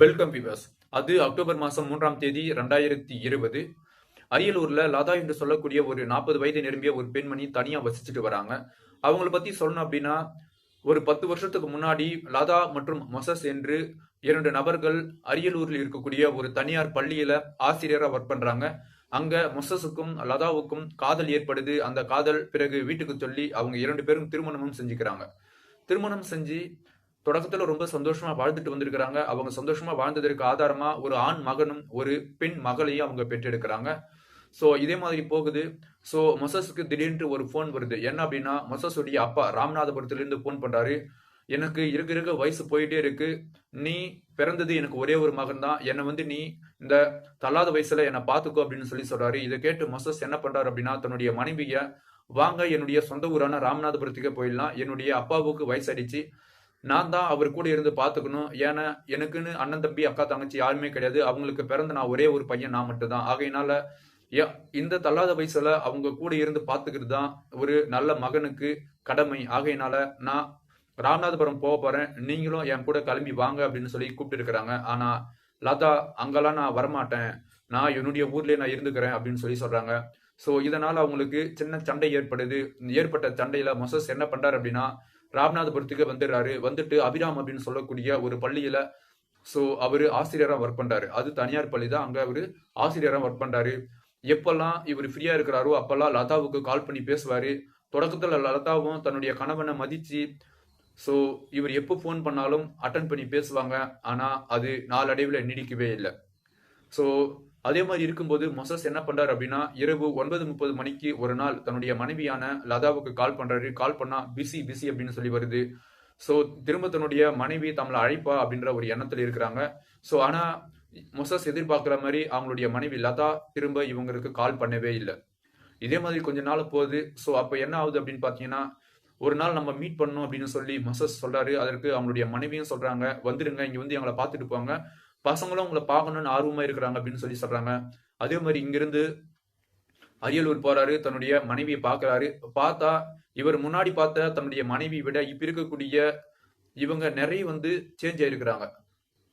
Welcome viewers அது October மாதம் மூன்றாம் தேதி ரெண்டாயிரத்தி இருபது. அரியலூர்ல லதா என்று சொல்லக்கூடிய ஒரு நாற்பது வயது நிரம்பிய ஒரு பெண்மணி தனியா வசிச்சுட்டு வராங்க. அவங்கள பத்தி சொல்லணும் அப்படின்னா ஒரு பத்து வருஷத்துக்கு முன்னாடி லதா மற்றும் மொசஸ் என்று இரண்டு நபர்கள் அரியலூரில் இருக்கக்கூடிய ஒரு தனியார் பள்ளியில ஆசிரியராக ஒர்க் பண்றாங்க. அங்க மொசஸுக்கும் லதாவுக்கும் காதல் ஏற்படுது. அந்த காதல் பிறகு வீட்டுக்கு சொல்லி அவங்க இரண்டு பேரும் திருமணமும் செஞ்சுக்கிறாங்க. திருமணம் செஞ்சு தொடக்கத்துல ரொம்ப சந்தோஷமா வாழ்ந்துட்டு வந்திருக்கிறாங்க. அவங்க சந்தோஷமா வாழ்ந்ததற்கு ஆதாரமா ஒரு ஆண் மகனும் ஒரு பெண் மகளையும் அவங்க பெற்றெடுக்கிறாங்க. ஸோ இதே மாதிரி போகுது. ஸோ மொசஸுக்கு திடீர்னு ஒரு ஃபோன் வருது. என்ன அப்படின்னா மொசஸுடைய அப்பா ராமநாதபுரத்துலேருந்து ஃபோன் பண்றாரு. எனக்கு இருக்க இருக்க வயசு போயிட்டே இருக்கு. நீ பிறந்தது எனக்கு ஒரே ஒரு மகன் தான் என்னை வந்து நீ இந்த தள்ளாத வயசுல என்னை பார்த்துக்கோ அப்படின்னு சொல்லி சொல்றாரு. இதை கேட்டு மொசஸ் என்ன பண்றாரு அப்படின்னா தன்னுடைய மனைவிய வாங்க என்னுடைய சொந்த ஊரான ராமநாதபுரத்துக்கே போயிடலாம். என்னுடைய அப்பாவுக்கு வயசடிச்சு நான் தான் அவர் கூட இருந்து பார்த்துக்கணும். ஏன்னா எனக்குன்னு அண்ணன் தம்பி அக்கா தங்கச்சி யாருமே கிடையாது. அவங்களுக்கு பிறந்த நான் ஒரே ஒரு பையன் நான் மட்டும்தான். ஆகையினால இந்த தள்ளாத வயசுல அவங்க கூட இருந்து பார்த்துக்கிறது தான் ஒரு நல்ல மகனுக்கு கடமை. ஆகையினால நான் ராமநாதபுரம் போக போறேன். நீங்களும் என் கூட கிளம்பி வாங்க அப்படின்னு சொல்லி கூப்பிட்டு இருக்கிறாங்க. ஆனா லதா அங்கெல்லாம் நான் வரமாட்டேன். நான் என்னுடைய ஊர்லயே நான் இருந்துக்கிறேன் அப்படின்னு சொல்லி சொல்றாங்க. ஸோ இதனால அவங்களுக்கு சின்ன சண்டை ஏற்படுது. ஏற்பட்ட சண்டையில மொசஸ் என்ன பண்றாரு அப்படின்னா ராமநாதபுரத்துக்கு வந்துடுறாரு. வந்துட்டு அபிராம் அப்படின்னு சொல்லக்கூடிய ஒரு பள்ளியில ஸோ அவர் ஆசிரியராக ஒர்க் பண்றாரு. அது தனியார் பள்ளி தான். அங்கே அவர் ஆசிரியராக ஒர்க் பண்றாரு. எப்பெல்லாம் இவர் ஃப்ரீயா இருக்கிறாரோ அப்பெல்லாம் லதாவுக்கு கால் பண்ணி பேசுவாரு. தொடக்கத்துல லதாவும் தன்னுடைய கணவனை மதிச்சு ஸோ இவர் எப்போ ஃபோன் பண்ணாலும் அட்டன் பண்ணி பேசுவாங்க. ஆனால் அது நாளடைவில் நீடிக்கவே இல்லை. ஸோ அதே மாதிரி இருக்கும்போது மொசஸ் என்ன பண்றாரு அப்படின்னா இரவு ஒன்பது முப்பது மணிக்கு ஒரு நாள் தன்னுடைய மனைவியான லதாவுக்கு கால் பண்றாரு. கால் பண்ணா பிஸி பிஸி அப்படின்னு சொல்லி வருது. ஸோ திரும்ப தன்னுடைய மனைவி தம்மளை அழைப்பா அப்படின்ற ஒரு எண்ணத்தில் இருக்கிறாங்க. ஸோ ஆனா மொசஸ் எதிர்பார்க்குற மாதிரி அவங்களுடைய மனைவி லதா திரும்ப இவங்களுக்கு கால் பண்ணவே இல்லை. இதே மாதிரி கொஞ்ச நாள் போகுது. ஸோ அப்போ என்ன ஆகுது அப்படின்னு பார்த்தீங்கன்னா ஒரு நாள் நம்ம மீட் பண்ணணும் அப்படின்னு சொல்லி மொசஸ் சொல்றாரு. அதற்கு அவங்களுடைய மனைவியும் சொல்றாங்க. வந்துடுங்க இங்க வந்து எங்களை பார்த்துட்டு போங்க. பசங்களும் உங்களை பார்க்கணும்னு ஆர்வமா இருக்கிறாங்க அப்படின்னு சொல்லி சொல்றாங்க. அதே மாதிரி இங்கிருந்து அரியலூர் போறாரு தன்னுடைய மனைவியை பார்க்கறாரு. பார்த்தா இவர் முன்னாடி பார்த்த தன்னுடைய மனைவி விட இப்ப இருக்கக்கூடிய இவங்க நிறைய வந்து சேஞ்ச் ஆயிருக்கிறாங்க.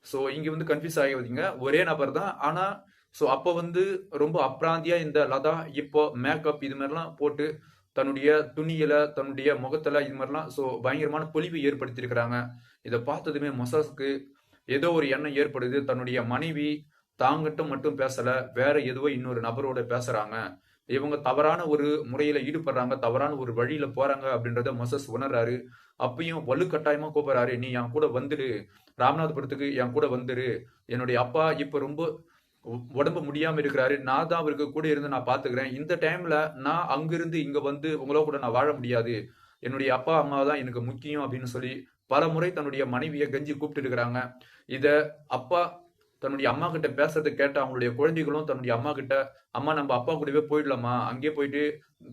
ஸோ இங்க வந்து கன்ஃபியூஸ் ஆகிவதிங்க ஒரே நபர் தான். ஆனா ஸோ அப்போ வந்து ரொம்ப அப்ராந்தியா இந்த லதா இப்போ மேக்கப் இது மாதிரிலாம் போட்டு தன்னுடைய துணியில தன்னுடைய முகத்துல இது மாதிரிலாம் ஸோ பயங்கரமான பொலிவு ஏற்படுத்தியிருக்கிறாங்க. இதை பார்த்ததுமே மொசாஸ்க்கு ஏதோ ஒரு எண்ணம் ஏற்படுது. தன்னுடைய மனைவி தாங்கிட்ட மட்டும் பேசல. வேற எதுவோ இன்னொரு நபரோட பேசுறாங்க. இவங்க தவறான ஒரு முறையில ஈடுபடுறாங்க. தவறான ஒரு வழியில போறாங்க அப்படின்றத மொசஸ் உணர்றாரு. அப்பயும் வலுக்கட்டாயமா கூப்பிடுறாரு. நீ என் கூட வந்துடு ராமநாதபுரத்துக்கு என் கூட வந்துரு. என்னுடைய அப்பா இப்ப ரொம்ப உடம்பு முடியாம இருக்கிறாரு. நான் தான் அவருக்கு கூட இருந்து நான் பாத்துக்கிறேன். இந்த டைம்ல நான் அங்கிருந்து இங்க வந்து உங்களோ கூட நான் வாழ முடியாது. என்னுடைய அப்பா அம்மா தான் எனக்கு முக்கியம் அப்படின்னு சொல்லி பல முறை தன்னுடைய மனைவியை கெஞ்சி கூப்பிட்டு இருக்கிறாங்க இதை அப்பா தன்னுடைய அம்மா கிட்ட பேசுறதை கேட்ட அவங்களுடைய குழந்தைகளும் தன்னுடைய அம்மா கிட்ட அம்மா நம்ம அப்பா கூடவே போயிடலாமா? அங்கேயே போயிட்டு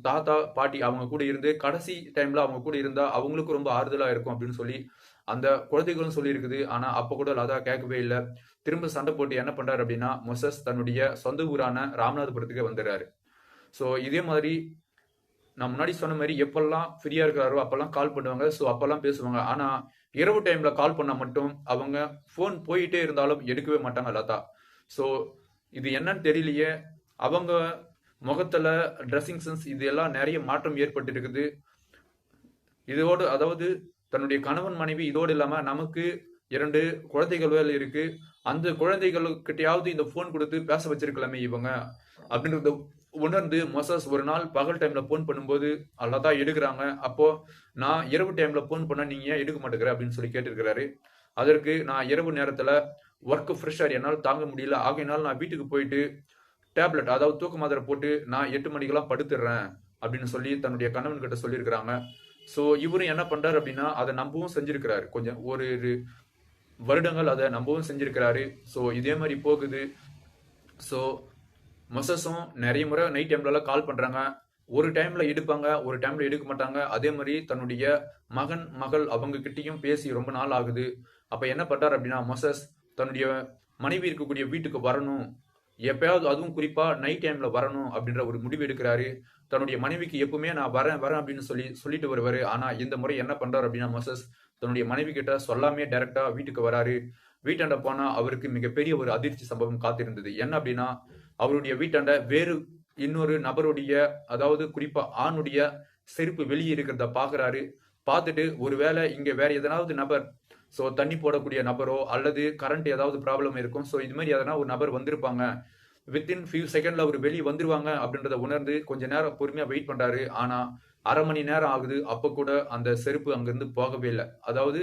தாத்தா பாட்டி அவங்க கூட இருந்து கடைசி டைம்ல அவங்க கூட இருந்தா அவங்களுக்கும் ரொம்ப ஆறுதலா இருக்கும் அப்படின்னு சொல்லி அந்த குழந்தைகளும் சொல்லியிருக்குது. ஆனா அப்ப கூட லதா கேட்கவே இல்லை. திரும்ப சண்டை போட்டு என்ன பண்றாரு அப்படின்னா மொசஸ் தன்னுடைய சொந்த ஊரான ராமநாதபுரத்துக்கு வந்துடுறாரு. ஸோ இதே மாதிரி நான் முன்னாடி சொன்ன மாதிரி எப்பெல்லாம் ஃப்ரீயா இருக்கிறாரோ அப்பெல்லாம் கால் பண்ணுவாங்க. ஸோ அப்பெல்லாம் பேசுவாங்க. ஆனா இரவு டைம்ல கால் பண்ணா மட்டும் அவங்க ஃபோன் போயிட்டே இருந்தாலும் எடுக்கவே மாட்டாங்க லதா. ஸோ இது என்னன்னு தெரியலையே. அவங்க முகத்துல ட்ரெஸ்ஸிங் சென்ஸ் இது எல்லாம் நிறைய மாற்றம் ஏற்பட்டு இருக்குது இதோடு அதாவது தன்னுடைய கணவன் மனைவி இதோடு இல்லாம நமக்கு இரண்டு குழந்தைகள் வேலை இருக்கு. அந்த குழந்தைகளுக்கிட்டையாவது இந்த ஃபோன் கொடுத்து பேச வச்சிருக்கலாமே இவங்க. அப்படின்றத உணர்ந்து மொசஸ் ஒரு நாள் பகல் டைம்ல ஃபோன் பண்ணும்போது தான் எடுக்கிறாங்க. அப்போ நான் இரவு டைம்ல ஃபோன் பண்ணா நீங்க ஏன் எடுக்க மாட்டேங்கிற? அப்படின்னு சொல்லி கேட்டிருக்கிறாரு. அதற்கு நான் இரவு நேரத்துல ஒர்க் ஃப்ரெஷ்ஷாக என்னால் தாங்க முடியல. ஆகையினால் நான் வீட்டுக்கு போயிட்டு டேப்லெட் அதாவது தூக்க மாத்திரை போட்டு நான் எட்டு மணிக்கெல்லாம் படுத்துடுறேன் அப்படின்னு சொல்லி தன்னுடைய கணவன் கிட்ட சொல்லியிருக்கிறாங்க. ஸோ இவரும் என்ன பண்றாரு அப்படின்னா அதை நம்பவும் செஞ்சிருக்கிறாரு. கொஞ்சம் ஒரு வருடங்கள் அதை நம்பவும் செஞ்சிருக்கிறாரு. ஸோ இதே மாதிரி போகுது. ஸோ மசஸும் நிறைய முறை நைட் டைம்லலாம் கால் பண்ணுறாங்க ஒரு டைம்ல எடுப்பாங்க ஒரு டைம்ல எடுக்க மாட்டாங்க. அதே மாதிரி தன்னுடைய மகன் மகள் அவங்க கிட்டேயும் பேசி ரொம்ப நாள் ஆகுது. அப்ப என்ன பண்றாரு அப்படின்னா மொசஸ் தன்னுடைய மனைவி இருக்கக்கூடிய வீட்டுக்கு வரணும். எப்பயாவது அதுவும் குறிப்பா நைட் டைம்ல வரணும் அப்படின்ற ஒரு முடிவு எடுக்கிறாரு. தன்னுடைய மனைவிக்கு எப்பவுமே நான் வரேன் வரேன் அப்படின்னு சொல்லி சொல்லிட்டு வருவாரு. ஆனா இந்த முறை என்ன பண்றாரு அப்படின்னா மொசஸ் தன்னுடைய மனைவி கிட்ட சொல்லாமே டைரக்டா வீட்டுக்கு வராரு. வீட்டாண்ட போனா அவருக்கு மிகப்பெரிய ஒரு அதிர்ச்சி சம்பவம் காத்திருந்தது. என்ன அப்படின்னா அவருடைய வீட்டாண்ட வேறு இன்னொரு நபருடைய அதாவது குறிப்பா ஆணுடைய செருப்பு வெளியே இருக்கிறத பாக்குறாரு. பார்த்துட்டு ஒருவேளை இங்க வேற எதனாவது நபர் ஸோ தண்ணி போடக்கூடிய நபரோ அல்லது கரண்ட் ஏதாவது ப்ராப்ளம் இருக்கும் ஸோ இது மாதிரி எதனா ஒரு நபர் வந்திருப்பாங்க. வித்தின் ஃபியூ செகண்ட்ல அவர் வெளியே வந்துருவாங்க அப்படின்றத உணர்ந்து கொஞ்ச நேரம் பொறுமையா வெயிட் பண்றாரு. ஆனா அரை மணி நேரம் ஆகுது அப்ப கூட அந்த செருப்பு அங்கிருந்து போகவே இல்லை. அதாவது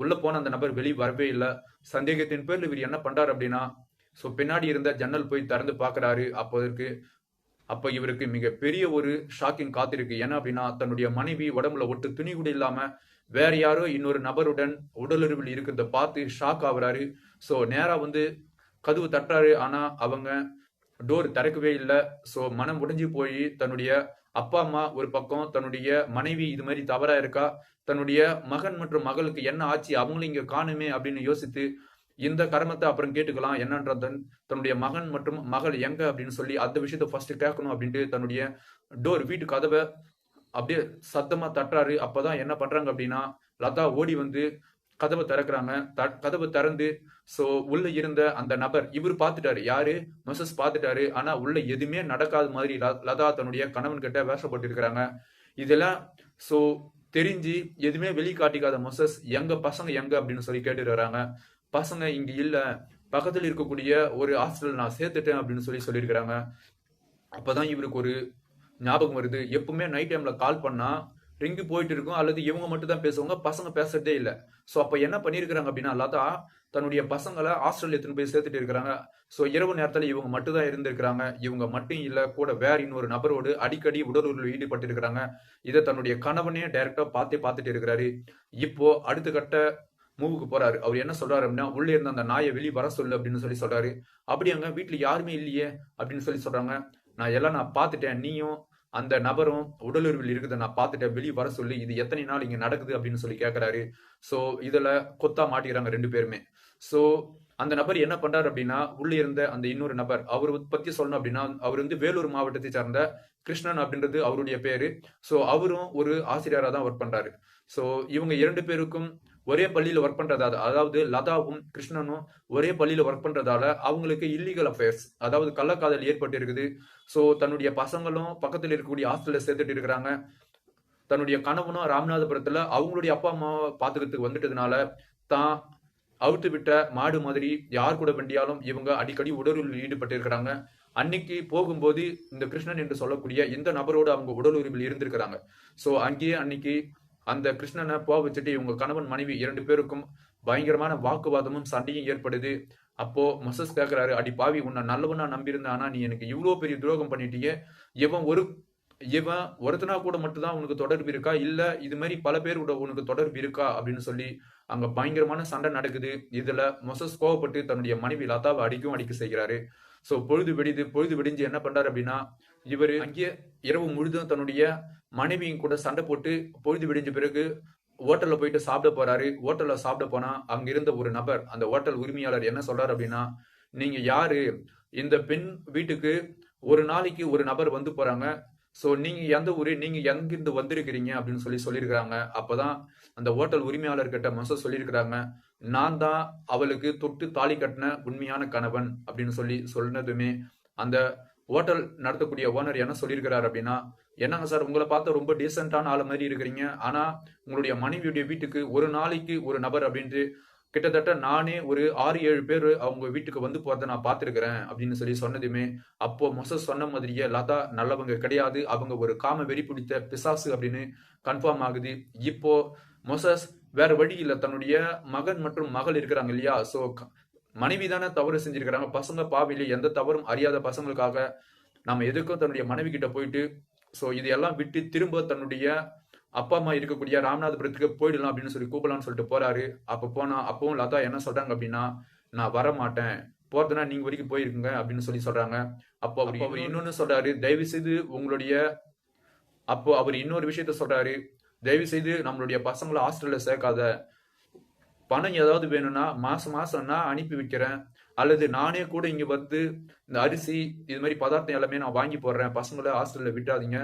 உள்ள போன அந்த நபர் வெளியே வரவே இல்லை. சந்தேகத்தின் பேர்ல இவர் என்ன பண்றாரு அப்படின்னா ஸோ பின்னாடி இருந்த ஜன்னல் போய் திறந்து பார்க்குறாரு. அப்போதற்கு அப்போ இவருக்கு மிகப்பெரிய ஒரு ஷாக்கிங் காத்திருக்கு. ஏன்னா அப்படின்னா தன்னுடைய மனைவி உடம்புல ஒட்டு துணி கூட இல்லாமல் வேற யாரோ இன்னொரு நபருடன் உடலுறவில் இருக்கிறத பார்த்து ஷாக் ஆகுறாரு. ஸோ நேராக வந்து கதவு தட்டுறாரு. ஆனால் அவங்க டோர் திறக்கவே இல்லை. ஸோ மனம் உடைஞ்சு போய் தன்னுடைய அப்பா அம்மா ஒரு பக்கம் தன்னுடைய மனைவி இது மாதிரி தவறா இருக்கா? தன்னுடைய மகன் மற்றும் மகளுக்கு என்ன ஆச்சு? அவங்களும் இங்க காணுமே அப்படின்னு யோசித்து இந்த கர்மத்தை அப்புறம் கேட்டுக்கலாம் என்னன்றதன் தன்னுடைய மகன் மற்றும் மகள் எங்க அப்படின்னு சொல்லி அந்த விஷயத்த ஃபர்ஸ்ட் கேட்கணும் அப்படின்ட்டு தன்னுடைய டோர் வீட்டு கதவை அப்படியே சத்தமா தட்டுறாரு. அப்பதான் என்ன பண்றாங்க அப்படின்னா லதா ஓடி வந்து கதவை திறக்கிறாங்க. த- கதவை திறந்து ஸோ உள்ள இருந்த அந்த நபர் இவர் பார்த்துட்டாரு. யாரு? மொசஸ் பார்த்துட்டாரு. ஆனா உள்ள எதுவுமே நடக்காத மாதிரி ல- லதா தன்னுடைய கணவன் கிட்ட வேஷப்பட்டு இருக்கிறாங்க இதெல்லாம் ஸோ தெரிஞ்சு எதுவுமே வெளிக்காட்டிக்காத மொசஸ் எங்க பசங்க எங்க அப்படின்னு சொல்லி கேட்டுட்டு வராங்க. பசங்க இங்க இல்ல பக்கத்தில் இருக்கக்கூடிய ஒரு ஹாஸ்டல் நான் சேர்த்துட்டேன் அப்படின்னு சொல்லி சொல்லியிருக்கிறாங்க. அப்பதான் இவருக்கு ஒரு ஞாபகம் வருது. எப்பவுமே நைட் டைம்ல கால் பண்ணா ரிங்கு போயிட்டு இருக்கும். அல்லது இவங்க மட்டும் தான் பேசுவாங்க பசங்க பேசுறதே இல்லை. ஸோ அப்ப என்ன பண்ணியிருக்கிறாங்க அப்படின்னா லதா தன்னுடைய பசங்களை ஹாஸ்டல் எடுத்துன்னு போய் சேர்த்துட்டு இருக்கிறாங்க. ஸோ இரவு நேரத்தில் இவங்க மட்டும் தான் இருந்திருக்கிறாங்க. இவங்க மட்டும் இல்லை கூட வேற இன்னொரு நபரோடு அடிக்கடி உடலுறவில் ஈடுபட்டு இருக்கிறாங்க இதை தன்னுடைய கணவனே டைரக்டா பார்த்தே பார்த்துட்டு இருக்கிறாரு. இப்போ அடுத்த கட்ட மூவுக்கு போறாரு. அவர் என்ன சொல்றாரு அப்படின்னா உள்ளே இருந்த அந்த நாயை வெளியே வர சொல்லு அப்படின்னு சொல்லி சொல்றாரு. அப்படி அங்க வீட்டுல யாருமே இல்லையே அப்படின்னு சொல்லி சொல்றாங்க. நான் எல்லாம் நான் பார்த்துட்டேன். நீயும் அந்த நபரும் உடலுறவில் இருக்குதை. நான் பார்த்துட்டேன். வெளியே வர சொல்லி. இது எத்தனை நாள் இங்க நடக்குது அப்படின்னு சொல்லி கேட்கிறாரு சோ இதுல கொத்தா மாட்டிக்கிறாங்க ரெண்டு பேருமே. சோ அந்த நபர் என்ன பண்றாரு அப்படின்னா உள்ளே இருந்த அந்த இன்னொரு நபர் அவர் பத்தி சொல்லணும் அப்படின்னா அவர் வந்து வேலூர் மாவட்டத்தை சார்ந்த கிருஷ்ணன் அப்படின்றது அவருடைய பேரு. சோ அவரும் ஒரு ஆசிரியரா தான் ஒர்க் பண்றாரு. சோ இவங்க இரண்டு பேருக்கும் ஒரே பள்ளியில் ஒர்க் பண்றதால அதாவது லதாவும் கிருஷ்ணனும் ஒரே பள்ளியில் ஒர்க் பண்றதால அவங்களுக்கு இல்லீகல் அஃபேர்ஸ் அதாவது கள்ளக்காதல் ஏற்பட்டு இருக்குது தன்னுடைய பசங்களும் பக்கத்தில் இருக்கக்கூடிய ஹாஸ்டலில் சேர்த்துட்டு இருக்கிறாங்க. தன்னுடைய கணவனும் ராமநாதபுரத்துல அவங்களுடைய அப்பா அம்மாவை பார்த்துக்கிறதுக்கு வந்துட்டதுனால தான் அவுத்து விட்ட மாடு மாதிரி யார் கூட வண்டியாலும் இவங்க அடிக்கடி உடலுறவில் ஈடுபட்டு இருக்கிறாங்க. அன்னைக்கு போகும்போது இந்த கிருஷ்ணன் என்று சொல்லக்கூடிய இந்த நபரோடு அவங்க உடலுறவில் இருந்திருக்கிறாங்க. ஸோ அங்கேயே அன்னைக்கு அந்த கிருஷ்ணனை போக வச்சுட்டு இவங்க கணவன் மனைவி இரண்டு பேருக்கும் பயங்கரமான வாக்குவாதமும் சண்டையும் ஏற்படுது. அப்போ மொசஸ் கேட்கிறாரு அடி பாவி உன்னை நல்லவனா நம்பியிருந்தேன். ஆனா நீ எனக்கு இவ்வளோ பெரிய துரோகம் பண்ணிட்டியே. இவன் ஒரு இவன் ஒருத்தனா கூட மட்டும்தான் உனக்கு தொடர்பு இருக்கா? இல்ல இது மாதிரி பல பேர் கூட உனக்கு தொடர்பு இருக்கா? அப்படின்னு சொல்லி அங்க பயங்கரமான சண்டை நடக்குது. இதுல மொசஸ் கோவப்பட்டு தன்னுடைய மனைவி லதாவை அடிக்கும் அடிக்க செய்கிறாரு. சோ பொழுது வெடிது பொழுது வெடிஞ்சு என்ன பண்றாரு அப்படின்னா இவர் அங்கேயே இரவு முழுதும் தன்னுடைய மனைவியும் கூட சண்டை போட்டு பொழுது விடிஞ்ச பிறகு ஹோட்டல்ல போயிட்டு சாப்பிட போறாரு. ஹோட்டல்ல சாப்பிட போனா அங்க இருந்த ஒரு நபர் அந்த ஹோட்டல் உரிமையாளர் என்ன சொல்றாரு அப்படின்னா நீங்க யாரு? இந்த பெண் வீட்டுக்கு ஒரு நாளைக்கு ஒரு நபர் வந்து போறாங்க. சோ நீங்க எந்த ஊரு? நீங்க எங்கிருந்து வந்திருக்கிறீங்க? அப்படின்னு சொல்லி சொல்லியிருக்கிறாங்க. அப்பதான் அந்த ஹோட்டல் உரிமையாளர் கிட்ட மச சொல்லியிருக்கிறாங்க. நான் தான் அவளுக்கு தொட்டு தாலி கட்டின உண்மையான கணவன் அப்படின்னு சொல்லி சொன்னதுமே அந்த ஹோட்டல் நடத்தக்கூடிய ஓனர் என்ன சொல்லியிருக்கிறார் அப்படின்னா என்னங்க சார் உங்களை பார்த்தா ரொம்ப டீசென்டான ஆள் மாதிரி இருக்கிறீங்க. ஆனா உங்களுடைய மனைவியுடைய வீட்டுக்கு ஒரு நாளைக்கு ஒரு நபர் அப்படின்ட்டு கிட்டத்தட்ட நானே ஒரு ஆறு ஏழு பேர் அவங்க வீட்டுக்கு வந்து போகிறத நான் பார்த்துருக்குறேன் அப்படின்னு சொல்லி சொன்னதுமே அப்போ மொசஸ் சொன்ன மாதிரியே லதா நல்லவங்க கிடையாது. அவங்க ஒரு காம வெறி பிடித்த பிசாசு அப்படின்னு கன்ஃபார்ம் ஆகுது. இப்போ மொசஸ் வேற வழி இல்லை. தன்னுடைய மகன் மற்றும் மகள் இருக்கிறாங்க இல்லையா? ஸோ மனைவி தானே தவறு செஞ்சிருக்கிறாங்க. பசங்க பாவில எந்த தவறும் அறியாத பசங்களுக்காக நம்ம எதுக்கும் தன்னுடைய மனைவி கிட்ட போயிட்டு சோ இது எல்லாம் விட்டு திரும்ப தன்னுடைய அப்பா அம்மா இருக்கக்கூடிய ராமநாதபுரத்துக்கு போயிடலாம் அப்படின்னு சொல்லி கூப்பிடலாம்னு சொல்லிட்டு போறாரு. அப்ப போனா அப்பவும் லதா என்ன சொல்றாங்க அப்படின்னா நான் வர மாட்டேன் போறதுனா நீங்க வரைக்கும் போயிருக்குங்க அப்படின்னு சொல்லி சொல்றாங்க. அப்போ அவர் அவர் இன்னொன்னு சொல்றாரு. தயவு செய்து உங்களுடைய அப்போ அவர் இன்னொரு விஷயத்த சொல்றாரு. தயவு செய்து நம்மளுடைய பசங்களை ஹாஸ்டல்ல சேர்க்காத. பணம் ஏதாவது வேணும்னா மாசம் மாசம்னா நான் அனுப்பி வைக்கிறேன். அல்லது நானே கூட இங்க வந்து இந்த அரிசி இது மாதிரி பதார்த்தம் எல்லாமே நான் வாங்கி போடுறேன். பசங்களை ஹாஸ்டல்ல விட்டாதீங்க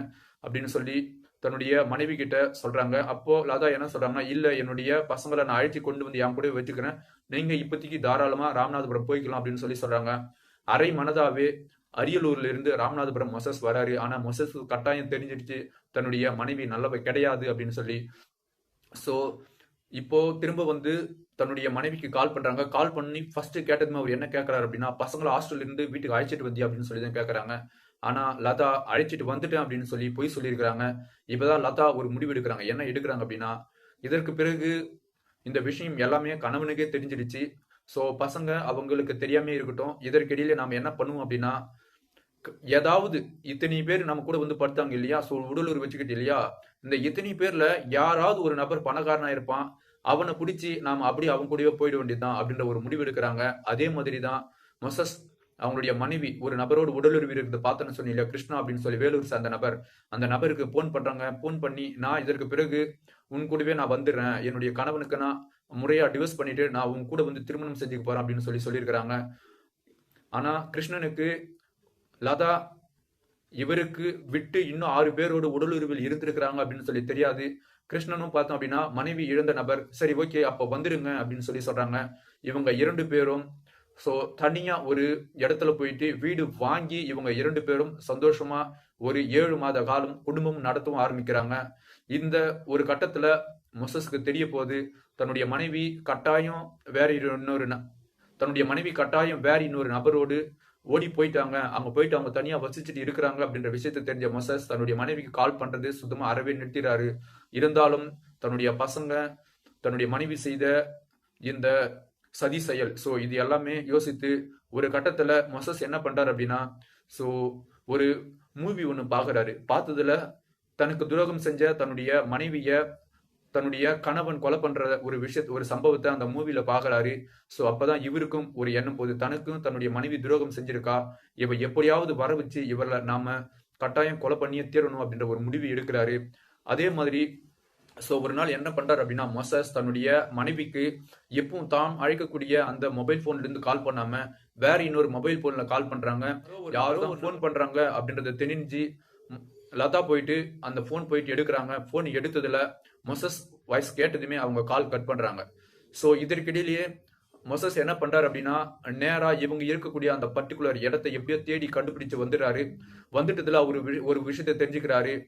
அப்படின்னு சொல்லி தன்னுடைய மனைவி கிட்ட சொல்றாங்க. அப்போ லதா என்ன சொல்றாங்கன்னா இல்ல என்னுடைய பசங்களை நான் அழைச்சி கொண்டு வந்து என் கூட வச்சுக்கிறேன். நீங்க இப்போதைக்கு தாராளமா ராமநாதபுரம் போய்க்கலாம் அப்படின்னு சொல்லி சொல்றாங்க. அரை மனதாவே அரியலூர்ல இருந்து ராமநாதபுரம் மொசஸ் வராரு. ஆனா மொசஸ் கட்டாயம் தெரிஞ்சிடுச்சு தன்னுடைய மனைவி நல்லவ கிடையாது அப்படின்னு சொல்லி. ஸோ இப்போ திரும்ப வந்து தன்னுடைய மனைவிக்கு கால் பண்றாங்க. கால் பண்ணி ஃபர்ஸ்ட் கேட்டதுமே அவர் என்ன கேட்கறாரு அப்படின்னா பசங்களை ஹாஸ்டல்ல இருந்து வீட்டுக்கு அழைச்சிட்டு வந்தியா? அப்படின்னு சொல்லி தான் கேட்கறாங்க ஆனா லதா அழைச்சிட்டு வந்துட்டேன் அப்படின்னு சொல்லி பொய் சொல்லியிருக்கிறாங்க. இப்பதான் லதா ஒரு முடிவு எடுக்கிறாங்க. என்ன எடுக்கிறாங்க அப்படின்னா இதற்கு பிறகு இந்த விஷயம் எல்லாமே கணவனுக்கே தெரிஞ்சிடுச்சு. ஸோ பசங்க அவங்களுக்கு தெரியாமே இருக்கட்டும். இதற்கிடையில நாம என்ன பண்ணுவோம் அப்படின்னா ஏதாவது இத்தனை பேர் நம்ம கூட வந்து படுத்தாங்க இல்லையா? ஸோ உடலூர் வச்சுக்கிட்டு இல்லையா? இந்த இத்தனை பேர்ல யாராவது ஒரு நபர் பணக்காரனா இருப்பான். அவனை பிடிச்சி நாம் அப்படி அவன் கூடவே போயிட வேண்டியதுதான் அப்படின்ற ஒரு முடிவு எடுக்கிறாங்க. அதே மாதிரி தான் மொசஸ் அவங்களுடைய மனைவி ஒரு நபரோடு உடலுறவு இருக்கிறத பார்த்தேன்னு சொன்னீங்க கிருஷ்ணா அப்படின்னு சொல்லி வேலூர் சார்ந்த நபர். அந்த நபருக்கு போன் பண்றாங்க. போன் பண்ணி நான் இதற்கு பிறகு உன் கூடவே நான் வந்துடுறேன். என்னுடைய கணவனுக்கு நான் முறையா டிவோர்ஸ் பண்ணிட்டு நான் உன் கூட வந்து திருமணம் செஞ்சுக்க போறேன் அப்படின்னு சொல்லி சொல்லியிருக்கிறாங்க. ஆனா கிருஷ்ணனுக்கு லதா இவருக்கு விட்டு இன்னும் ஆறு பேரோட உடலுறவில் இருந்திருக்கிறாங்க அப்படின்னு சொல்லி தெரியாது. கிருஷ்ணனும் பார்த்தோம் அப்படின்னா மனைவி இழந்த நபர் சரி ஓகே அப்போ வந்துருங்க அப்படின்னு சொல்லி சொல்றாங்க. இவங்க இரண்டு பேரும் ஸோ தனியா ஒரு இடத்துல போயிட்டு வீடு வாங்கி இவங்க இரண்டு பேரும் சந்தோஷமா ஒரு ஏழு மாத காலம் குடும்பம் நடத்தவும் ஆரம்பிக்கிறாங்க. இந்த ஒரு கட்டத்துல மொசஸ்க்கு தெரிய போது தன்னுடைய மனைவி கட்டாயம் வேற இன்னொரு ந- தன்னுடைய மனைவி கட்டாயம் வேற இன்னொரு நபரோடு ஓடி போயிட்டாங்க. அங்க போயிட்டு அவங்க தனியா வசிச்சுட்டு இருக்கிறாங்க அப்படின்ற விஷயத்தை தெரிஞ்ச மொசஸ் தன்னுடைய மனைவிக்கு கால் பண்றது சுத்தமா அறவே நிறுத்திறாரு. இருந்தாலும் தன்னுடைய பசங்க தன்னுடைய மனைவி செய்த இந்த சதி செயல் ஸோ இது எல்லாமே யோசித்து ஒரு கட்டத்துல மொசஸ் என்ன பண்றாரு அப்படின்னா ஸோ ஒரு மூவி ஒன்று பார்க்குறாரு. பார்த்ததுல தனக்கு துரோகம் செஞ்ச தன்னுடைய மனைவிய தன்னுடைய கணவன் கொலை பண்ற ஒரு விஷயத்த ஒரு சம்பவத்தை அந்த மூவில பாக்குறாரு. சோ அப்பதான் இவருக்கும் ஒரு எண்ணம் போகுது. தனக்கும் தன்னுடைய மனைவி துரோகம் செஞ்சிருக்கா? இவ எப்படியாவது வர வச்சு இவரை நாம கட்டாயம் கொலை பண்ணியே தீரணும் அப்படின்ற ஒரு முடிவு எடுக்கிறாரு. அதே மாதிரி சோ ஒரு நாள் என்ன பண்றாரு அப்படின்னா மொசஸ் தன்னுடைய மனைவிக்கு எப்பவும் தான் அழைக்கக்கூடிய அந்த மொபைல் போன்ல இருந்து கால் பண்ணாம வேற இன்னொரு மொபைல் போன்ல கால் பண்றாங்க. யாரோ ஃபோன் பண்றாங்க அப்படின்றத தெரிஞ்சு லதா போயிட்டு அந்த ஃபோன் போயிட்டு எடுக்கிறாங்க. ஃபோன் எடுத்ததுல மொசஸ் வாய்ஸ் கேட்டதுமே அவங்க கால் கட் பண்றாங்க. ஸோ இதற்கிடையிலேயே மொசஸ் என்ன பண்றாரு அப்படின்னா நேரா இவங்க இருக்கக்கூடிய அந்த பர்டிகுலர் இடத்தை எப்படியோ தேடி கண்டுபிடிச்சு வந்துடுறாரு. வந்துட்டதுல ஒரு வி- ஒரு விஷயத்தை தெரிஞ்சுக்கிறாரு.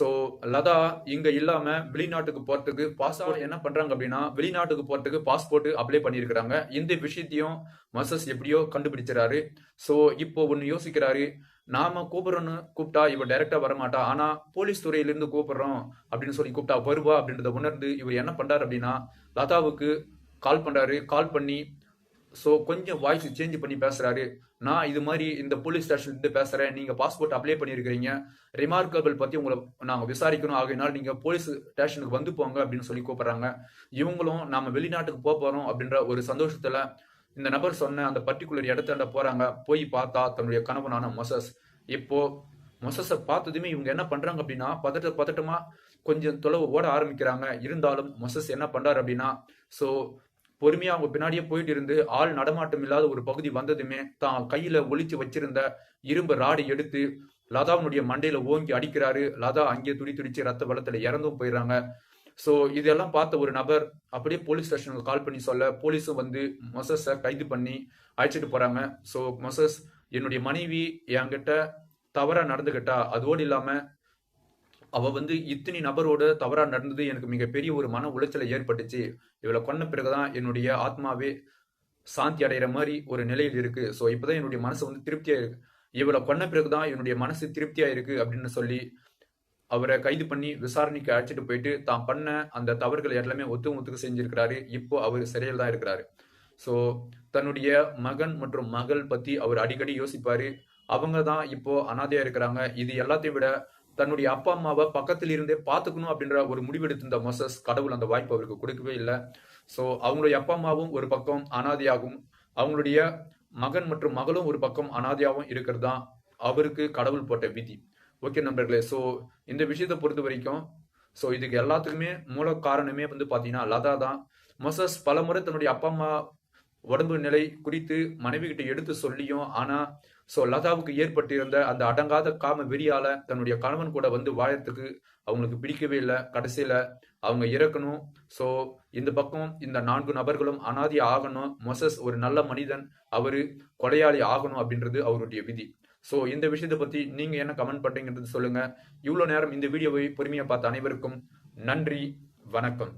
ஸோ லதா இங்க இல்லாம வெளிநாட்டுக்கு போறதுக்கு பாஸ்போர்ட் என்ன பண்றாங்க அப்படின்னா வெளிநாட்டுக்கு போறதுக்கு பாஸ்போர்ட் அப்ளை பண்ணியிருக்கிறாங்க. இந்த விஷயத்தையும் மசஸ் எப்படியோ கண்டுபிடிச்சிறாரு ஸோ இப்போ ஒன்னு யோசிக்கிறாரு. நாம கூப்பிடுறோன்னு கூப்பிட்டா இவர் டைரக்டா வரமாட்டா. ஆனா போலீஸ் துறையிலிருந்து கூப்பிடுறோம் அப்படின்னு சொல்லி கூப்பிட்டா வருவா அப்படின்றத உணர்ந்து இவர் என்ன பண்றாரு அப்படின்னா லதாவுக்கு கால் பண்றாரு. கால் பண்ணி ஸோ கொஞ்சம் வாய்ஸ் சேஞ்ச் பண்ணி பேசுறாரு. நான் இது மாதிரி இந்த போலீஸ் ஸ்டேஷன்லேருந்து பேசுறேன். நீங்க பாஸ்போர்ட் அப்ளை பண்ணியிருக்கிறீங்க. ரிமார்க்கபிள் பத்தி உங்களை நாங்க விசாரிக்கணும். ஆகையினால் நீங்க போலீஸ் ஸ்டேஷனுக்கு வந்து போங்க அப்படின்னு சொல்லி கூப்பிடுறாங்க. இவங்களும் நாம வெளிநாட்டுக்கு போக போறோம் அப்படின்ற ஒரு சந்தோஷத்துல இந்த நபர் சொன்ன அந்த பர்டிகுலர் இடத்தாண்ட போறாங்க. போய் பார்த்தா தன்னுடைய கணவனான மொசஸ். இப்போ மொசஸை பார்த்ததுமே இவங்க என்ன பண்றாங்க அப்படின்னா பதட்ட பதட்டமா கொஞ்சம் தொலைவு ஓட ஆரம்பிக்கிறாங்க. இருந்தாலும் மொசஸ் என்ன பண்றாரு அப்படின்னா ஸோ பொறுமையா அவங்க பின்னாடியே போயிட்டு இருந்து ஆள் நடமாட்டம் இல்லாத ஒரு பகுதி வந்ததுமே தான் கையில ஒழிச்சு வச்சிருந்த இரும்பு ராடு எடுத்து லதாவுடைய மண்டையில ஓங்கி அடிக்கிறாரு. லதா அங்கேயே துடி துடிச்சு ரத்த வளத்துல இறந்தும் போயிடுறாங்க. ஸோ இதெல்லாம் பார்த்த ஒரு நபர் அப்படியே போலீஸ் ஸ்டேஷனுக்கு கால் பண்ணி சொல்ல போலீஸும் வந்து மொசஸை கைது பண்ணி அழைச்சிட்டு போகிறாங்க ஸோ மொசஸ் என்னுடைய மனைவி என்கிட்ட தவறாக நடந்துகிட்டா அதோடு இல்லாமல் அவ வந்து இத்தனை நபரோட தவறாக நடந்தது எனக்கு மிகப்பெரிய ஒரு மன உளைச்சலை ஏற்பட்டுச்சு. இவளை கொன்ன பிறகுதான் என்னுடைய ஆத்மாவே சாந்தி அடைகிற மாதிரி ஒரு நிலையில் இருக்கு. ஸோ இப்போதான் என்னுடைய மனசு வந்து திருப்தியாக இருக்கு. இவளை கொன்ன பிறகுதான் என்னுடைய மனசு திருப்தியாக இருக்கு அப்படின்னு சொல்லி அவரை கைது பண்ணி விசாரணைக்கு அழைச்சிட்டு போயிட்டு தான் பண்ண அந்த தவறுகள் எல்லாமே ஒத்து ஒத்துக்கு செஞ்சிருக்கிறாரு. இப்போ அவர் சிறையில் தான் இருக்கிறாரு. ஸோ தன்னுடைய மகன் மற்றும் மகள் பத்தி அவர் அடிக்கடி யோசிப்பாரு. அவங்க தான் இப்போ அனாதையா இருக்கிறாங்க. இது எல்லாத்தையும் விட தன்னுடைய அப்பா அம்மாவை பக்கத்தில் இருந்தே பார்த்துக்கணும் அப்படின்ற ஒரு முடிவெடுத்திருந்த மொசஸ் கடவுள் அந்த வாய்ப்பு அவருக்கு கொடுக்கவே இல்லை. ஸோ அவங்களுடைய அப்பா அம்மாவும் ஒரு பக்கம் அனாதையாகவும் அவங்களுடைய மகன் மற்றும் மகளும் ஒரு பக்கம் அனாதையாகவும் இருக்கிறது தான் அவருக்கு கடவுள் போட்ட விதி. ஓகே நண்பர்களே ஸோ இந்த விஷயத்தை பொறுத்த வரைக்கும் ஸோ இதுக்கு எல்லாத்துக்குமே மூல காரணமே வந்து பார்த்தீங்கன்னா லதா தான். மொசஸ் பலமுறை தன்னுடைய அப்பா அம்மா உடம்பு நிலை குறித்து மனைவி கிட்ட எடுத்து சொல்லியும் ஆனால் ஸோ லதாவுக்கு ஏற்பட்டிருந்த அந்த அடங்காத காம வெறியால தன்னுடைய கணவன் கூட வந்து வாழறதுக்கு அவங்களுக்கு பிடிக்கவே இல்லை கடைசியில அவங்க இறக்கணும். ஸோ இந்த பக்கம் இந்த நான்கு நபர்களும் அனாதி ஆகணும். மொசஸ் ஒரு நல்ல மனிதன் அவரு கொலையாளி ஆகணும் அப்படின்றது அவருடைய விதி. ஸோ இந்த விஷயத்தை பற்றி நீங்கள் என்ன கமெண்ட் பண்றீங்கன்றது சொல்லுங்கள் இவ்வளோ நேரம் இந்த வீடியோவை பொறுமையாக பார்த்த அனைவருக்கும் நன்றி வணக்கம்.